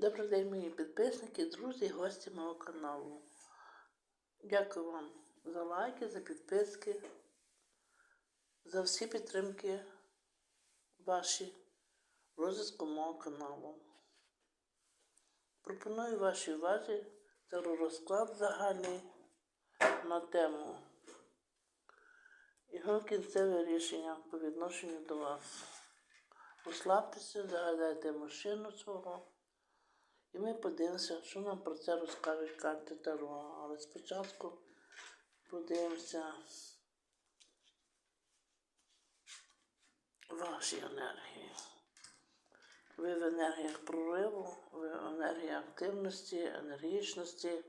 Добрий день, мої підписники, друзі і гості мого каналу. Дякую вам за лайки, за підписки, за всі підтримки ваші розвитку мого каналу. Пропоную вашій увазі розклад загальний на тему його кінцеве рішення по відношенню до вас. Розслабтеся, загадайте мужчину свого. І ми подивимося, що нам про це розкажуть карти Таро. Але спочатку подивимося ваші енергії. Ви в енергіях прориву, ви в енергії активності, енергічності,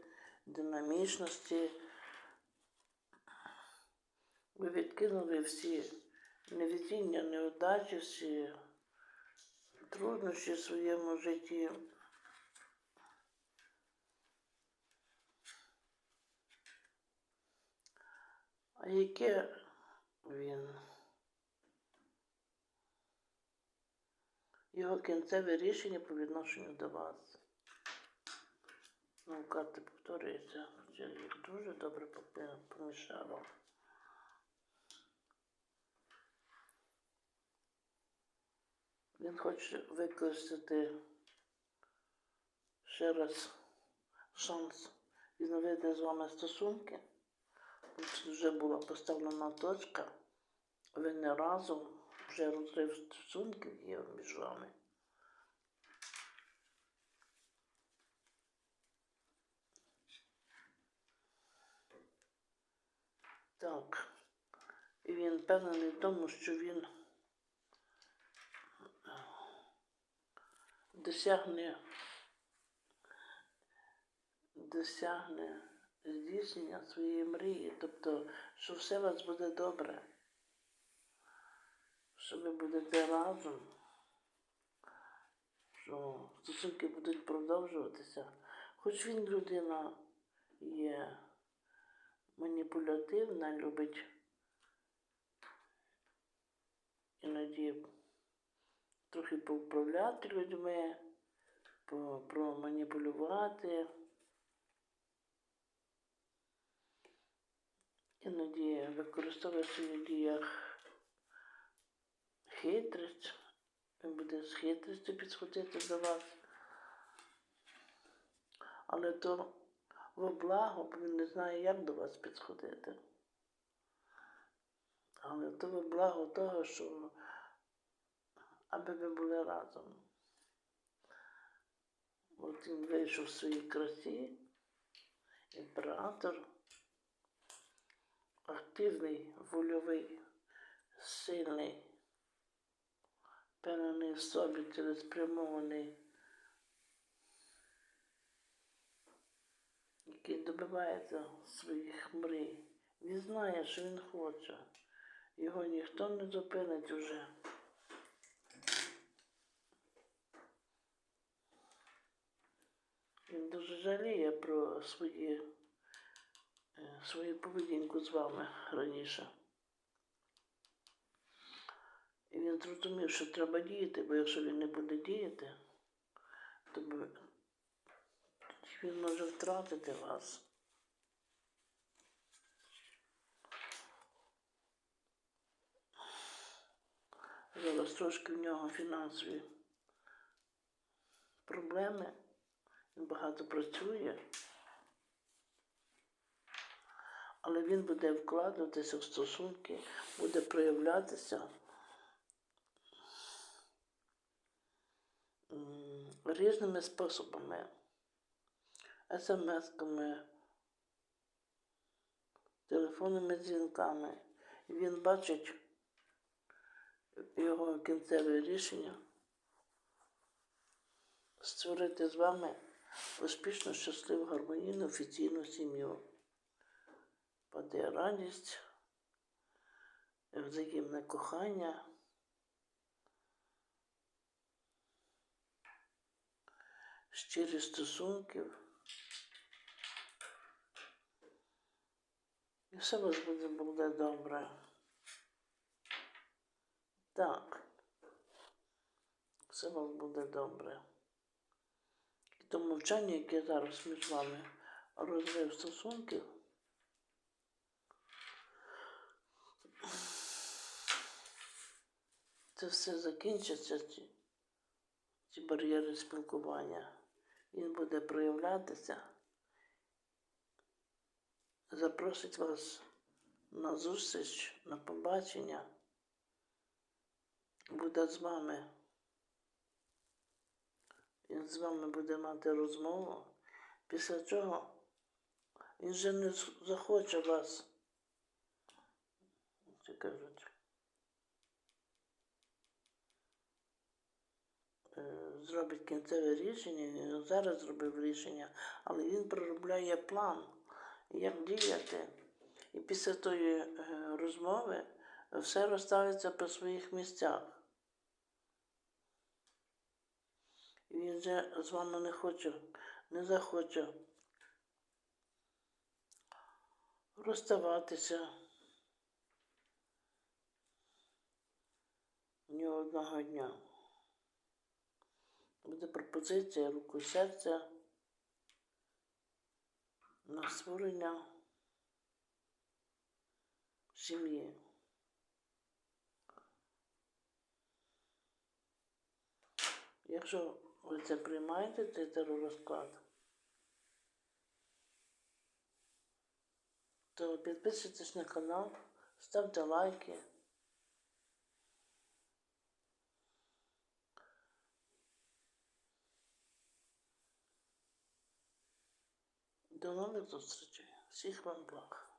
динамічності. Ви відкинули всі невідіння, неудачі, всі труднощі в своєму житті. А яке він? Його кінцеве рішення по відношенню до вас. Ну, карти повторюються, хоча їх дуже добре помішало. Він хоче використати ще раз шанс відновити з вами стосунки. Тут вже була поставлена точка, ви не разом, вже розрив стосунків є між вами. Так, і він впевнений в тому, що він досягне, досягне здійснення своєї мрії, тобто, що все у вас буде добре, що ви будете разом, що стосунки будуть продовжуватися. Хоч він людина є маніпулятивна, любить іноді трохи повправляти людьми, проманіпулювати. Іноді використовує в діях хитрість, він буде з хитрістю підходити до вас. Але то во благо, бо він не знає, як до вас підходити. Але то во благо того, що аби ви були разом. От він вийшов в своїй красі, імператор активний, вольовий, сильний, впевнений в собі, цілеспрямований, який добивається своїх мрій. Він знає, що він хоче. Його ніхто не зупинить уже. Він дуже жаліє про свої свою поведінку з вами раніше. І він зрозумів, що треба діяти, бо якщо він не буде діяти, то він може втратити вас. Зараз трошки в нього фінансові проблеми. Він багато працює. Але він буде вкладатися в стосунки, буде проявлятися різними способами, смс-ками, телефонними дзвінками. Він бачить його кінцеве рішення створити з вами успішну, щасливу, гармонійну офіційну сім'ю паде радість, взаємне кохання. Щирі стосунків. І все у вас буде, буде добре. Так. Все у вас буде добре. І то мовчання, яке зараз між вами розрив стосунків. Це все закінчиться, ці, ці бар'єри спілкування. Він буде проявлятися, запросить вас на зустріч, на побачення, буде з вами. Він з вами буде мати розмову, після чого він вже не захоче вас. Зробить кінцеве рішення, він зараз зробив рішення, але він проробляє план, як діяти. І після тої е, розмови все розставиться по своїх місцях. Він вже з вами не хоче, не захоче розставатися ні одного дня. Буде пропозиція руку серця на створення сім'ї. Якщо ви це приймаєте, цей теророзклад, то підписуйтесь на канал, ставте лайки. До нових зустрічей. Всіх вам благ.